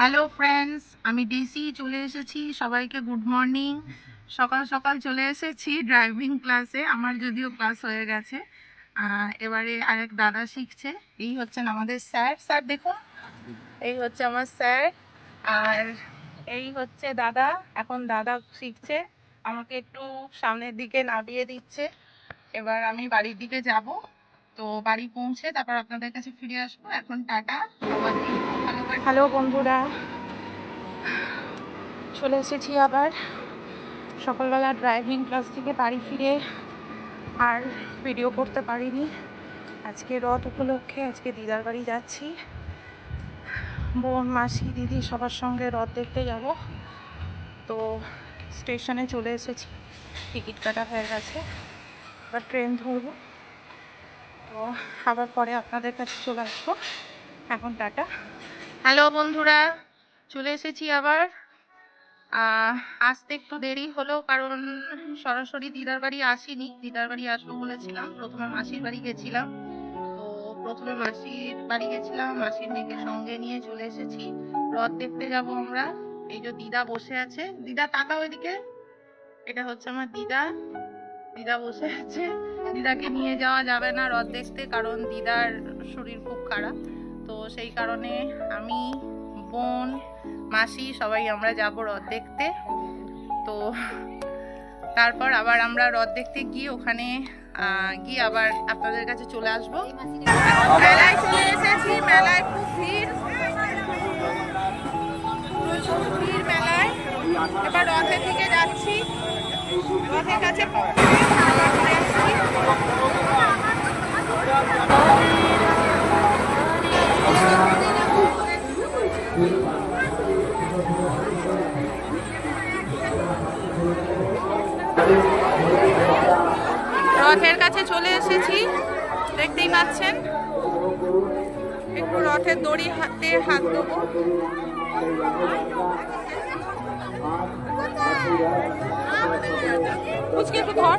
Hello friends আমি DC চলে এসেছি। সবাইকে গুড মর্নিং। সকাল সকাল চলে এসেছি ড্রাইভিং ক্লাসে। আমার যদিও ক্লাস হয়ে গেছে। এবারে আরেক দাদা শিখছে। এই হচ্ছেন আমাদের স্যার। স্যার, দেখুন। এই হচ্ছে আমার স্যার। আর এই হচ্ছে দাদা। এখন দাদা শিখছে। আমাকে একটু সামনের দিকে নামিয়ে দিচ্ছে। এবার আমি বাড়ির দিকে যাব। তো বাড়ি পৌঁছে তারপর আপনাদের কাছে ফিরে আসব। এখন টাটা। হ্যালো বন্ধুরা, চলে এসেছি আবার সকালবেলা ড্রাইভিং ক্লাস থেকে বাড়ি ফিরে, আর ভিডিও করতে পারিনি। আজকে রথ উপলক্ষে আজকে দিদার বাড়ি যাচ্ছি। বোন, মাসি, দিদি সবার সঙ্গে রথ দেখতে যাব। তো স্টেশনে চলে এসেছি টিকিট কাটা হয়ে গেছে। এবার ট্রেন ধরবো। তো আবার পরে আপনাদের কাছে চলে আসব। এখন টাটা। হ্যালো বন্ধুরা, চলে এসেছি আবার। আসতে একটু দেরি হলো কারণ সরাসরি দিদার বাড়ি আসিনি। দিদার বাড়ি আসব বলেছিলাম, প্রথমে মাসির বাড়ি গেছিলাম। তো প্রথমে মাসির বাড়ি গেছিলাম, মাসির মেয়েকে সঙ্গে নিয়ে চলে এসেছি। রথ দেখতে যাব আমরা। এই যে দিদা বসে আছে। দিদা, তাকাও ওইদিকে এটা হচ্ছে আমার দিদা। দিদা বসে আছে। দিদাকে নিয়ে যাওয়া যাবে না রথ দেখতে, কারণ দিদার শরীর খুব খারাপ। তো সেই কারণে আমি, বোন, মাসি সবাই আমরা যাব রথ দেখতে। তো তারপর আবার আমরা রথ দেখতে গিয়ে ওখানে গিয়ে আবার আপনাদের কাছে চলে আসব। মেলায় চলে এসেছি, মেলায় খুব ভিড়। প্রচুর মেলায়। এবার রথের দিকে যাচ্ছি। রথের কাছে রথের কাছে চলে এসেছি, দেখতেই পাচ্ছেন। একটু রথের দড়ি হাতে হাত দেবো। কুচকে একটু ধর।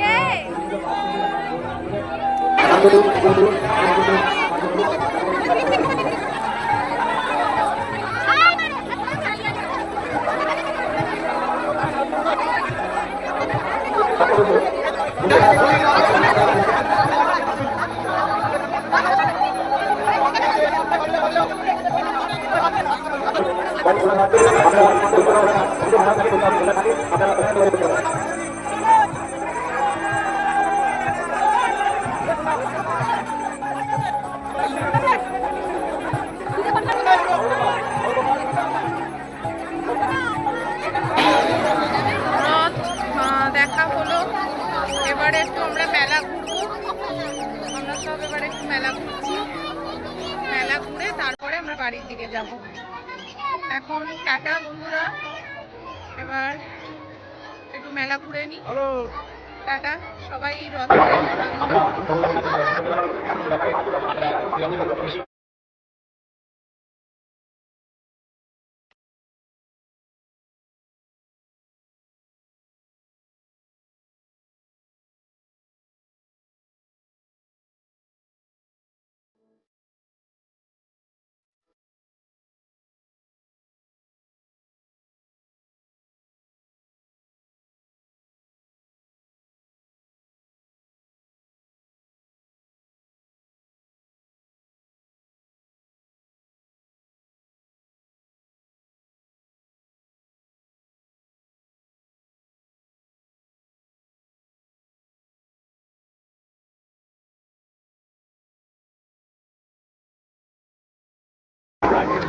Yeay. দেখা হলো। এবারে একটু আমরা মেলা ঘুরবো। আমরা সব এবারে একটু মেলা ঘুরছি মেলা ঘুরে তারপরে আমরা বাড়ির দিকে যাব। এখন টাটা বন্ধুরা। এবার একটু মেলা ঘুরে নি। টাটা সবাই রথ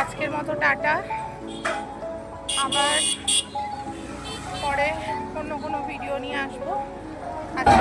আজকের মতো টাটা। আবার পরে অন্য কোনো ভিডিও নিয়ে আসব। আজকে